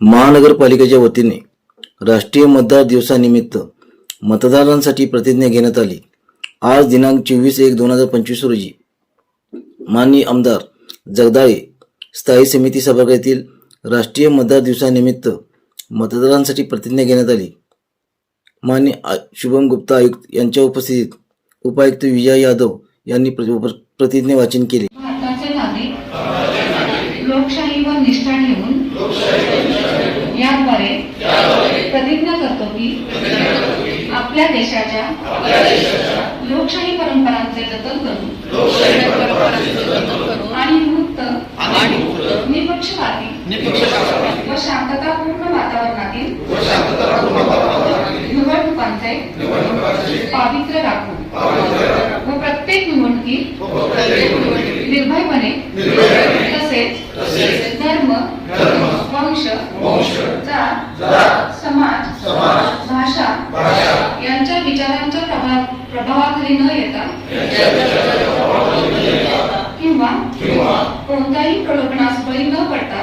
महानगरपालिकेच्या वतीने राष्ट्रीय मतदार दिवसानिमित्त मतदारांसाठी प्रतिज्ञा घेण्यात आली. आज दिनांक चोवीस एक दोन हजार पंचवीस रोजी माननीय आमदार जगदाळे स्थायी समिती सभागृहातील राष्ट्रीय मतदार दिवसानिमित्त मतदारांसाठी प्रतिज्ञा घेण्यात आली. माननीय शुभम गुप्ता आयुक्त यांच्या उपस्थितीत उपायुक्त विजय यादव यांनी प्र- प्रतिज्ञा वाचन केले. लोकशाही व निष्ठा ठेवून प्रतिज्ञा करतो की आपल्या देशाच्या लोकशाही परंपरांचे जतन करून आणि मुक्त निपक्षपाती व शांततापूर्ण वातावरणातील निवडणुकांचे पावित्र्य राखून व प्रत्येक निवडणुकीत निर्भयपणे तसेच धर्म वंश जात समाज भाषा यांच्या विचारांच्या प्रभाव प्रभावाखाली न येता किंवा कोणत्याही प्रलोभनास बळी न पडता